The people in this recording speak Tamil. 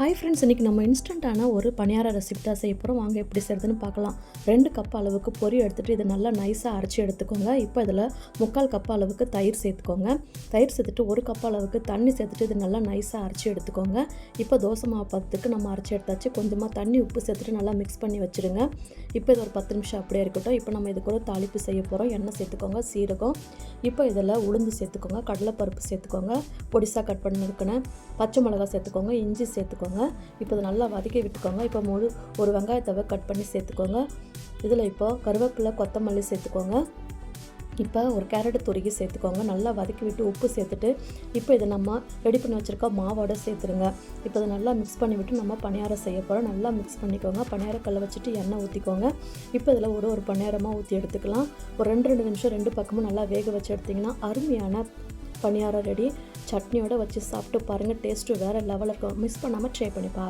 ஹாய் ஃப்ரெண்ட்ஸ் இன்றைக்கி நம்ம இன்ஸ்டண்ட்டான ஒரு பணியார ரெசிபி தான் செய்ய போகிறோம் வாங்க எப்படி செய்கிறதுன்னு பார்க்கலாம். ரெண்டு கப் அளவுக்கு பொரி எடுத்துகிட்டு இதை நல்லா நைஸாக அரைச்சி எடுத்துக்கோங்க. இப்போ இதில் முக்கால் கப் அளவுக்கு தயிர் சேர்த்துக்கோங்க. தயிர் சேர்த்துட்டு ஒரு கப் அளவுக்கு தண்ணி சேர்த்துட்டு இது நல்லா நைஸாக அரைச்சி எடுத்துக்கோங்க. இப்போ தோசை மாவு பத்துக்கு நம்ம அரைச்சி எடுத்தாச்சு. கொஞ்சமாக தண்ணி உப்பு சேர்த்துட்டு நல்லா மிக்ஸ் பண்ணி வச்சுருங்க. இப்போ இது ஒரு பத்து நிமிஷம் அப்படியே இருக்கட்டும். இப்போ நம்ம இது கூட தாளிப்பு செய்ய போகிறோம் எண்ணெய் சேர்த்துக்கோங்க சீரகம். இப்போ இதில் உளுந்து சேர்த்துக்கோங்க கடலைப்பருப்பு சேர்த்துக்கோங்க. பொடிசாக கட் பண்ணிருக்கேன் பச்சை மிளகா சேர்த்துக்கோங்க இஞ்சி சேர்த்துக்கோங்க. இப்போ இதை நல்லா வதக்கி விட்டுக்கோங்க. இப்போ முழு ஒரு வெங்காயத்தவை கட் பண்ணி சேர்த்துக்கோங்க. இதில் இப்போ கருவேப்பிலை கொத்தமல்லி சேர்த்துக்கோங்க. இப்போ ஒரு கேரட் துருகி சேர்த்துக்கோங்க. நல்லா வதக்கி விட்டு உப்பு சேர்த்துட்டு இப்போ இதை நம்ம ரெடி பண்ணி வச்சுருக்க மாவோட சேர்த்துருங்க. இப்போ இதை நல்லா மிக்ஸ் பண்ணி விட்டு நம்ம பணியாரம் செய்ய போகிறோம் நல்லா மிக்ஸ் பண்ணிக்கோங்க. பணியாரக்கல்லை வச்சுட்டு எண்ணெய் ஊற்றிக்கோங்க இப்போ இதில் ஒரு ஒரு பணியாரமாக ஊற்றி எடுத்துக்கலாம். ஒரு ரெண்டு ரெண்டு நிமிஷம் ரெண்டு பக்கமும் நல்லா வேக வச்சு எடுத்திங்கன்னா அருமையான பணியாரம் ரெடி சட்னியோடு வச்சு சாப்பிட்டு பாருங்கள் டேஸ்ட்டு வேறு லெவலில் இருக்கும் மிஸ் பண்ணாமல் ட்ரை பண்ணி பாருங்கள்